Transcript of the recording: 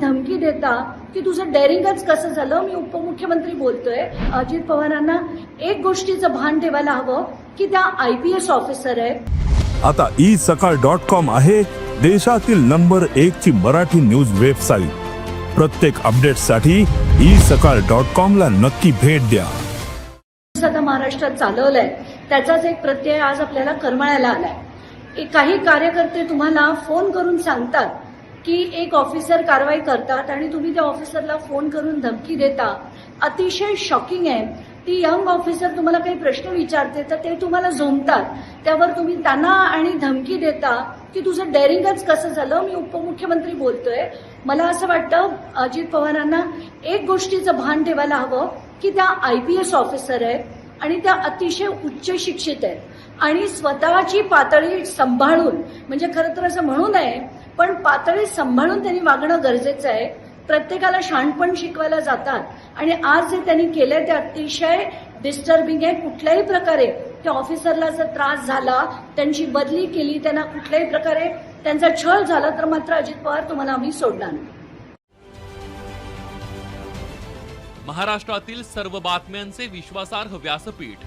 धमकी देता की तुझं डेअरिंगच कसं झालं? मी उपमुख्यमंत्री बोलतोय. अजित पवारांना एक गोष्टीचं भान ठेवायला हवं की त्या आय पी एस ऑफिसर आहेत. आता ई सकाळ डॉट कॉम आहे देशातील नंबर एक ची मराठी न्यूज वेबसाईट. प्रत्येक अपडेटसाठी ई सकाळ डॉट कॉम ला नक्की भेट द्या. आता महाराष्ट्रात चालवलंय. त्याचाच एक प्रत्यय आज आपल्याला करमाळ्याला आलाय. काही कार्यकर्ते तुम्हाला फोन करून सांगतात की एक ऑफिसर कारवाई करतात आणि तुम्ही त्या ऑफिसरला फोन करून धमकी देता. अतिशय शॉकिंग आहे. ती यंग ऑफिसर तुम्हाला काही प्रश्न विचारते तर ते तुम्हाला झोमतात त्यावर तुम्ही त्यांना आणि धमकी देता की तुझं डेअरिंगच कसं झालं? मी उपमुख्यमंत्री बोलतोय. मला असं वाटतं अजित पवारांना एक गोष्टीचं भान ठेवायला हवं की त्या आय पी एस ऑफिसर आहेत आणि त्या अतिशय उच्च शिक्षित आहेत. आणि स्वतःची पातळी सांभाळून म्हणजे खरं तर असं म्हणू नये पण पातळी सांभाळून त्यांनी वागणं गरजेचं आहे. प्रत्येकाला शहाणपण शिकवायला जातात. आणि आज जे त्यांनी केलंय ते अतिशय डिस्टर्बिंग आहे. कुठल्याही प्रकारे त्या ऑफिसरला जर त्रास झाला त्यांची बदली केली त्यांना कुठल्याही प्रकारे त्यांचा छळ झाला तर मात्र अजित पवार तुम्हाला आम्ही सोडणार नाही. महाराष्ट्रातील सर्व बातम्यांचे विश्वासार्ह व्यासपीठ.